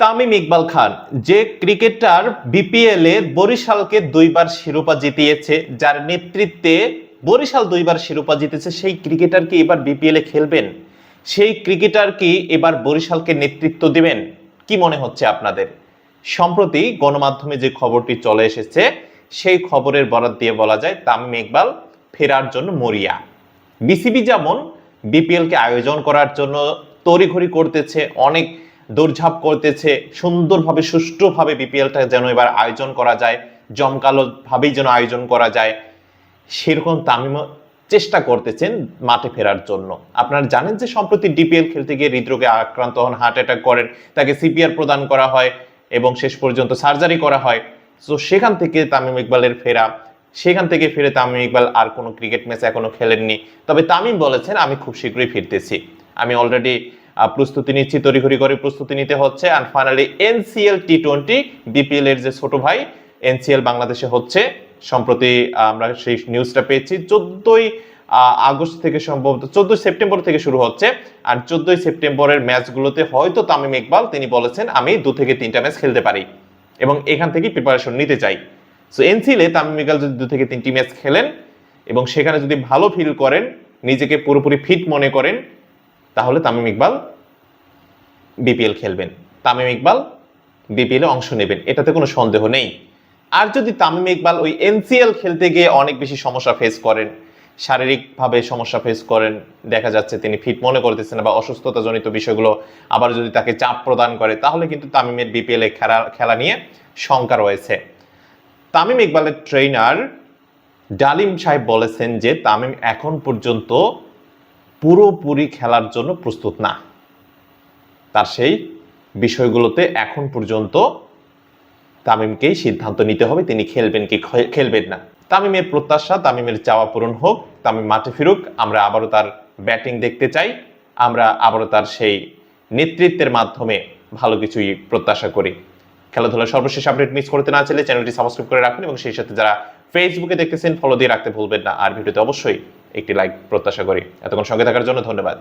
তামিম ইকবাল খান, যে cricketer BPL বরিশালকে দুইবার শিরোপা জিতিয়েছে, যার নেতৃত্বে বরিশাল দুইবার শিরোপা জিতেছে, সেই ক্রিকেটার কি এবার বিপিএল খেলবেন? সেই ক্রিকেটার কি এবার বরিশালকে নেতৃত্ব দিবেন? কি মনে হচ্ছে আপনাদের? সম্প্রতি গণমাধ্যমে যে খবরটি চলে এসেছে, সেই খবরের বরাত দিয়ে বলা যায় তামিম ইকবাল ফেরার জন্য মরিয়া। বিসিবি যেমন বিপিএল কে আয়োজন করার জন্য তড়িঘড়ি করতেছে অনেক দৌড়ঝাঁপ করতেছে, সুন্দরভাবে, সুষ্ঠুভাবে বিপিএলটা যেন এবার আয়োজন করা যায় জমকালো ভাবেই যেন আয়োজন করা যায়, সেরকম তামিম চেষ্টা করতেছেন মাঠে ফেরার জন্য। আপনারা জানেন যে সম্প্রতি ডিপিএল খেলতে গিয়ে হৃদরোগে আক্রান্ত হন, হার্ট অ্যাটাক করেন, তাকে সিপিআর প্রদান করা হয় এবং শেষ পর্যন্ত সার্জারি করা হয়। তো সেখান থেকে তামিম ইকবালের ফেরা, সেখান থেকে ফিরে তামিম ইকবাল আর কোনো ক্রিকেট ম্যাচ এখনও খেলেননি। তবে তামিম বলেছেন, আমি খুব শীঘ্রই ফিরতেছি। আমি অলরেডি প্রস্তুতি নিচ্ছি, তড়িঘড়ি করে প্রস্তুতি নিতে হচ্ছে। আর finally NCL T twenty BPL এর যে ছোট ভাই এনসিএল বাংলাদেশে হচ্ছে। সম্প্রতি আমরা সেই নিউজটা পেয়েছি। চোদ্দই আগস্ট থেকে সম্ভবত, চোদ্দই সেপ্টেম্বর থেকে শুরু হচ্ছে। আর চোদ্দই সেপ্টেম্বরের ম্যাচগুলোতে হয়তো তামিম ইকবাল, তিনি বলেছেন, আমি দু থেকে তিনটা ম্যাচ খেলতে পারি এবং এখান থেকেই প্রিপারেশন নিতে চাই। সো এনসিএলে তামিম ইকবাল যদি দু থেকে তিনটি ম্যাচ খেলেন এবং সেখানে যদি ভালো ফিল করেন, নিজেকে পুরোপুরি ফিট মনে করেন, তাহলে তামিম ইকবাল বিপিএল খেলবেন। তামিম ইকবাল বিপিএল অংশ নেবেন। এটাতে কোনো সন্দেহ নেই। আর যদি তামিম ইকবাল ওই এনসিএল খেলতে গিয়ে অনেক বেশি সমস্যা ফেস করেন, শারীরিকভাবে সমস্যা ফেস করেন, দেখা যাচ্ছে তিনি ফিট মনে করতেছেন বা অসুস্থতাজনিত বিষয়গুলো আবার যদি তাকে চাপ প্রদান করে, তাহলে কিন্তু তামিমের বিপিএল খেলা খেলা নিয়ে শঙ্কা রয়েছে। তামিম ইকবালের ট্রেনার ডালিম সাহেব বলেছেন যে, তামিম এখন পর্যন্ত পুরোপুরি খেলার জন্য প্রস্তুত না। তার সেই বিষয়গুলোতে এখন পর্যন্ত তামিমকেই সিদ্ধান্ত নিতে হবে। তিনি খেলবেন কি খেলবেন না। তামিমের প্রত্যাশা, তামিমের চাওয়া পূরণ হোক, তামিম মাঠে ফিরুক, আমরা আবারও তার ব্যাটিং দেখতে চাই, আমরা আবারও তার সেই নেতৃত্বের মাধ্যমে ভালো কিছুই প্রত্যাশা করি। খেলাধুলার সর্বশেষ আপডেট মিস করতে না চাইলে চ্যানেলটি সাবস্ক্রাইব করে রাখুন এবং সেই সাথে যারা ফেসবুকে দেখতেছেন ফলো দিয়ে রাখতে ভুলবেন না। আর ভিডিওতে অবশ্যই একটি লাইক প্রত্যাশা করি। এতক্ষণ সঙ্গে থাকার জন্য ধন্যবাদ।